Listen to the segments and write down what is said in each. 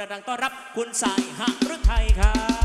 ดังต้อนรับคุณสายหฤทัยครับ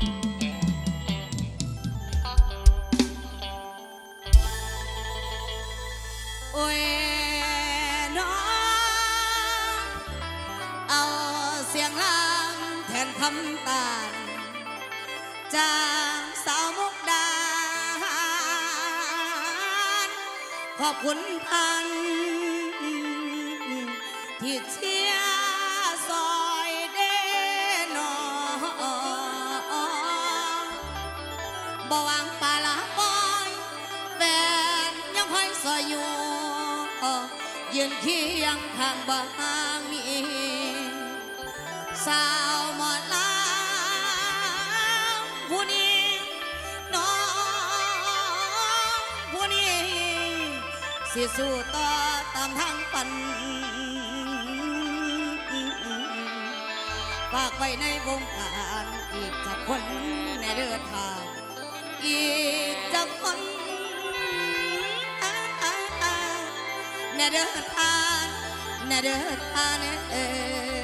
thank you ที่เชียซอยเดนอบ่วางปลาละปอยแฟนยังคอยซอยอยู่ยืนเคียงข้างบางมีสาวหมอลาผู้นี้น้องผู้นี้สิสู้ต่อตามทางปัน ฝากไว้ในวงการอีกจะกคนในเรือทางอีกจะกคนในเรือทางในเรือทางเออ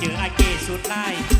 เจออาเกสุดไล่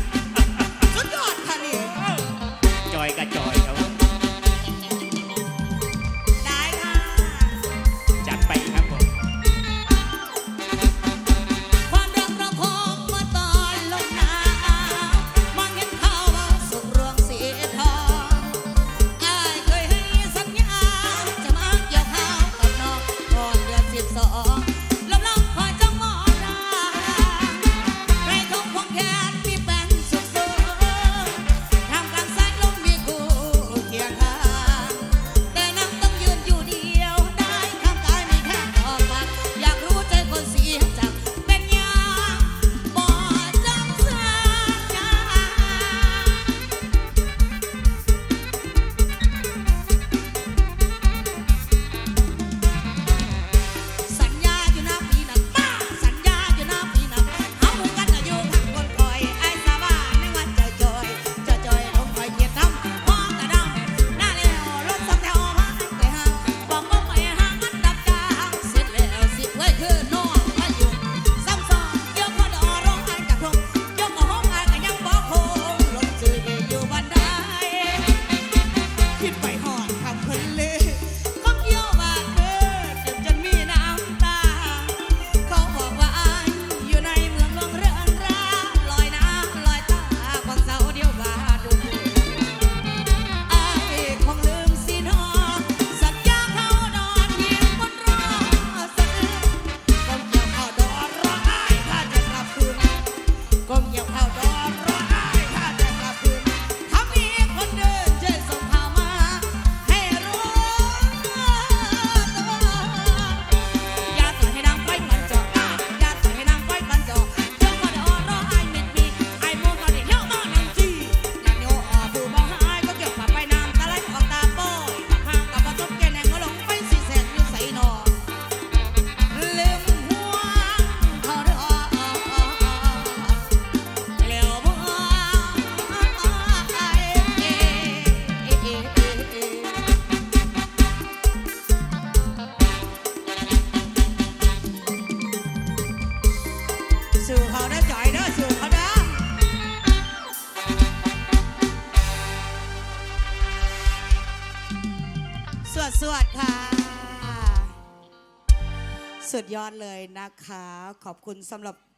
ยอดเลยนะคะ ขอบคุณสำหรับ